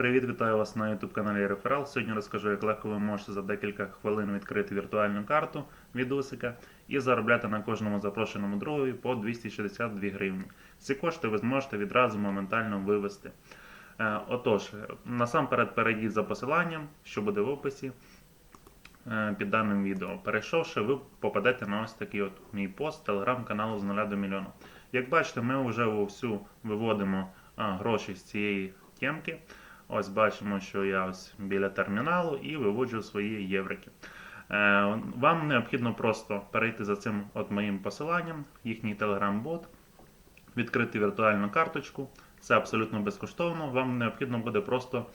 Привіт, вітаю вас на YouTube каналі Реферал. Сьогодні розкажу, як легко ви можете за декілька хвилин відкрити віртуальну карту від Усика і заробляти на кожному запрошеному другові по 262 гривні. Ці кошти ви зможете відразу моментально вивести. Е, Отож, насамперед перейдіть за посиланням, що буде в описі е, під даним відео. Перейшовши, ви попадете на ось такий от мій пост телеграм-каналу з 0 до мільйона. Як бачите, ми вже вовсю виводимо гроші з цієї темки. Ось бачимо, що я ось біля терміналу і виводжу свої єврики. Е, Вам необхідно просто перейти за цим от моїм посиланням, їхній телеграм-бот, відкрити віртуальну карточку. Це абсолютно безкоштовно. Вам необхідно буде просто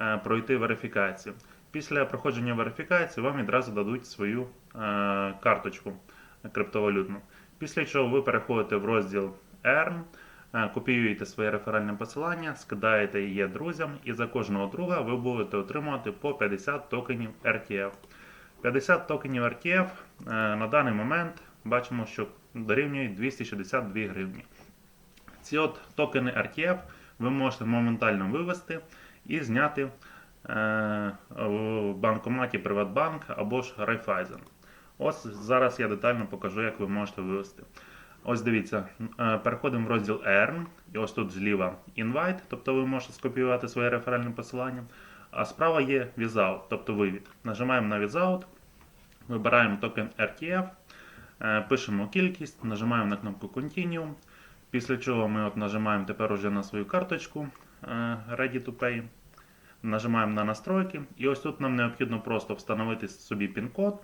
е, пройти верифікацію. Після проходження верифікації вам відразу дадуть свою е, карточку криптовалютну. Після чого ви переходите в розділ Earn, е, копіюєте своє реферальне посилання, скидаєте її друзям, і за кожного друга ви будете отримувати по 50 токенів RTF. 50 токенів RTF е, на даний момент бачимо, що дорівнюють 262 гривні. Ці от токени RTF ви можете моментально вивести і зняти е, в банкоматі Приватбанк або ж Raiffeisen. Ось зараз я детально покажу, як ви можете вивести. Ось дивіться, е, переходимо в розділ Earn, і ось тут зліва Invite, тобто ви можете скопіювати своє реферальне посилання. А справа є Without, тобто вивід. Нажимаємо на Without, вибираємо токен RTF, е, пишемо кількість, нажимаємо на кнопку Continue. Після чого ми от нажимаємо тепер уже на свою карточку е, Ready to Pay. Нажимаємо на настройки, і ось тут нам необхідно просто встановити собі пін-код.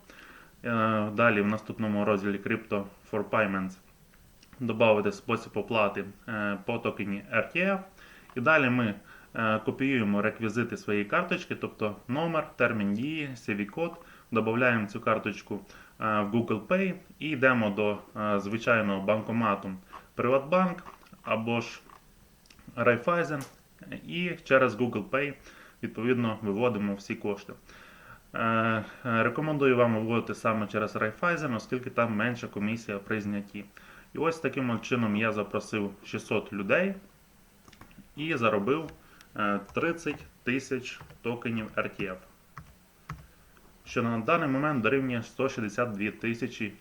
Далі в наступному розділі Crypto for Payments додати спосіб оплати е, по токені RTF. І далі ми е, копіюємо реквізити своєї карточки, тобто номер, термін дії, CV-код, додаємо цю карточку е, в Google Pay і йдемо до звичайного банкомату Приватбанк або ж Raiffeisen і через Google Pay відповідно виводимо всі кошти. Рекомендую вам виводити саме через Raiffeisen, оскільки там менша комісія при знятті. І ось таким чином я запросив 600 людей і заробив е, 30 тисяч токенів RTF, що на даний момент дорівнює 162 тисячі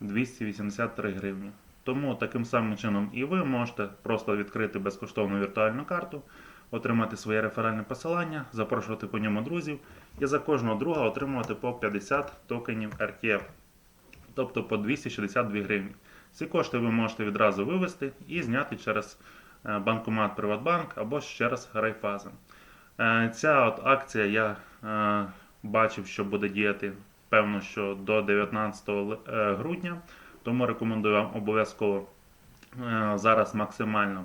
283 гривні. Тому таким самим чином і ви можете просто відкрити безкоштовну віртуальну карту, отримати своє реферальне посилання, запрошувати по ньому друзів і за кожного друга отримувати по 50 токенів RTF, тобто по 262 гривні. Ці кошти ви можете відразу вивести і зняти через е, банкомат Приватбанк або ж через Raiffeisen. Е, Ця от акція я е, бачив, що буде діяти певно, що до 19 е, грудня. Тому рекомендую вам обов'язково зараз максимально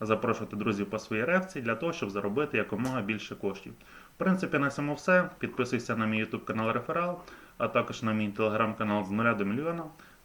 запрошувати друзів по своїй рефці для того, щоб заробити якомога більше коштів. В принципі, на цьому все. Підписуйся на мій YouTube канал Реферал, а також на мій телеграм-канал з 0 до мільйона.